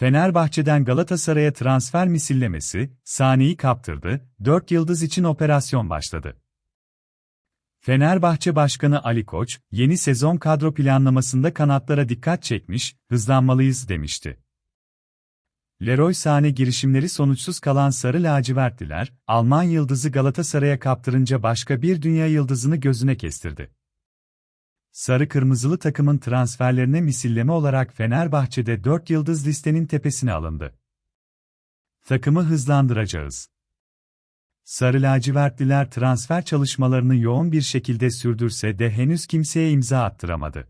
Fenerbahçe'den Galatasaray'a transfer misillemesi, sahneyi kaptırdı, 4 yıldız için operasyon başladı. Fenerbahçe Başkanı Ali Koç, yeni sezon kadro planlamasında kanatlara dikkat çekmiş, hızlanmalıyız demişti. Leroy Sane girişimleri sonuçsuz kalan Sarı Lacivertliler, Alman yıldızı Galatasaray'a kaptırınca başka bir dünya yıldızını gözüne kestirdi. Sarı Kırmızılı takımın transferlerine misilleme olarak Fenerbahçe'de 4 yıldız listenin tepesine alındı. Takımı hızlandıracağız. Sarı lacivertliler transfer çalışmalarını yoğun bir şekilde sürdürse de henüz kimseye imza attıramadı.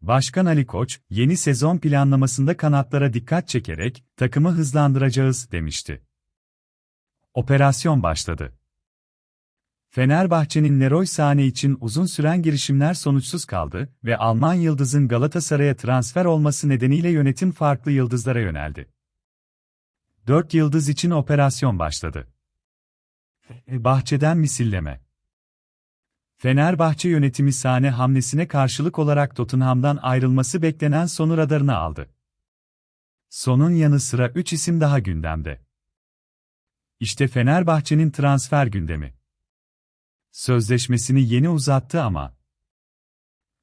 Başkan Ali Koç, yeni sezon planlamasında kanatlara dikkat çekerek, takımı hızlandıracağız, demişti. Operasyon başladı. Fenerbahçe'nin Leroy Sane için uzun süren girişimler sonuçsuz kaldı ve Alman yıldızın Galatasaray'a transfer olması nedeniyle yönetim farklı yıldızlara yöneldi. 4 yıldız için operasyon başladı. Bahçeden misilleme Fenerbahçe yönetimi Sane hamlesine karşılık olarak Tottenham'dan ayrılması beklenen Son'u radarına aldı. Son'un yanı sıra 3 isim daha gündemde. İşte Fenerbahçe'nin transfer gündemi. Sözleşmesini yeni uzattı ama.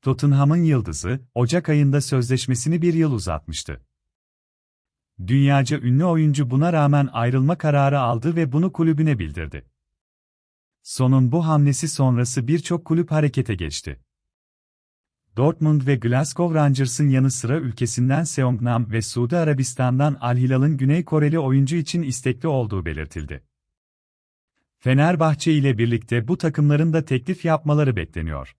Tottenham'ın yıldızı, Ocak ayında sözleşmesini bir yıl uzatmıştı. Dünyaca ünlü oyuncu buna rağmen ayrılma kararı aldı ve bunu kulübüne bildirdi. Sonun bu hamlesi sonrası birçok kulüp harekete geçti. Dortmund ve Glasgow Rangers'ın yanı sıra ülkesinden Seongnam ve Suudi Arabistan'dan Al Hilal'ın Güney Koreli oyuncu için istekli olduğu belirtildi. Fenerbahçe ile birlikte bu takımların da teklif yapmaları bekleniyor.